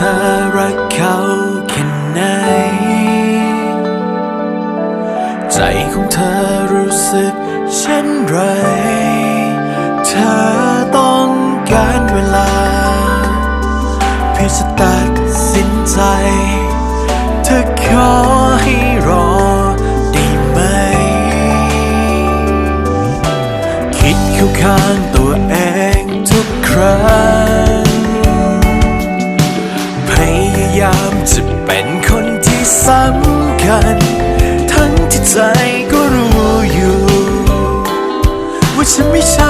ธอรักเขาแค่ไหน ใจของเธอรู้สึกเช่นไร เธอต้องการเวลา เพื่อจะตัดสินใจ เธอขอให้รอได้ไหม คิดเข้าข้าง จะเป็นคนที่สำคัญ ทั้งที่ใจก็รู้อยู่ ว่าฉันไม่ใช่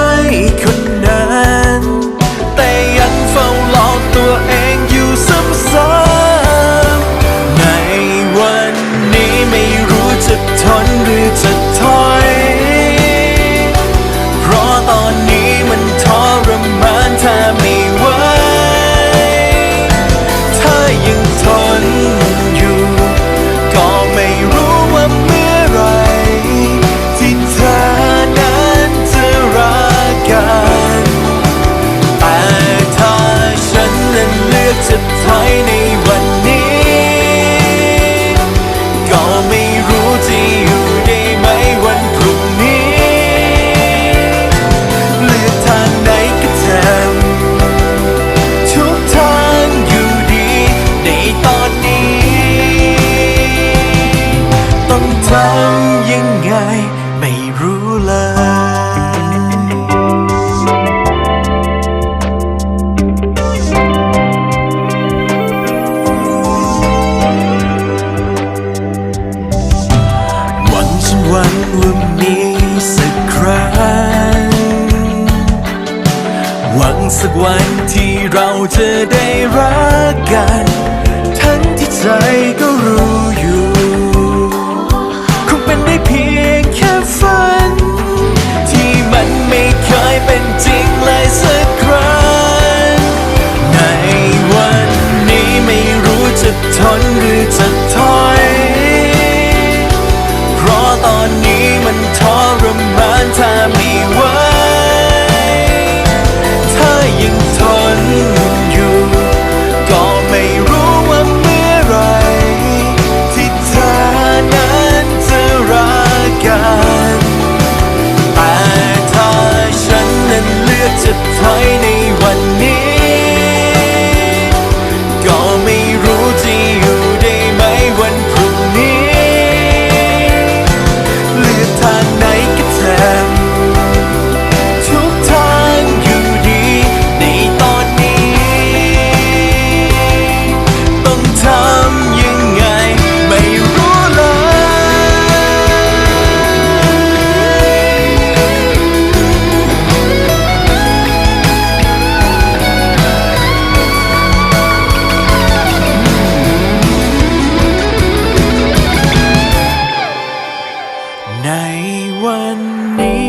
ทำยังไงไม่รู้เลยหวังฉันวันว่ามีสักครั้ง หวังสักวันที่เราจะได้รักกัน ทั้งที่ใจก็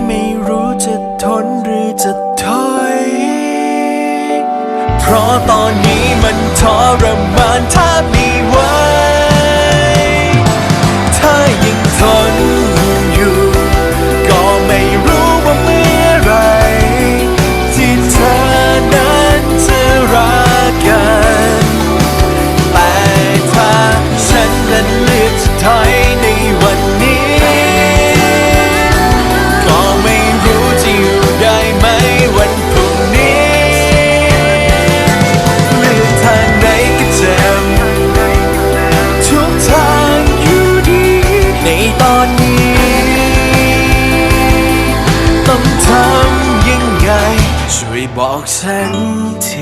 ไม่รู้จะทนหรือจะถอย เพราะตอนนี้มันทรมานแทบมี ต้องทำยังไง ช่วยบอกฉันที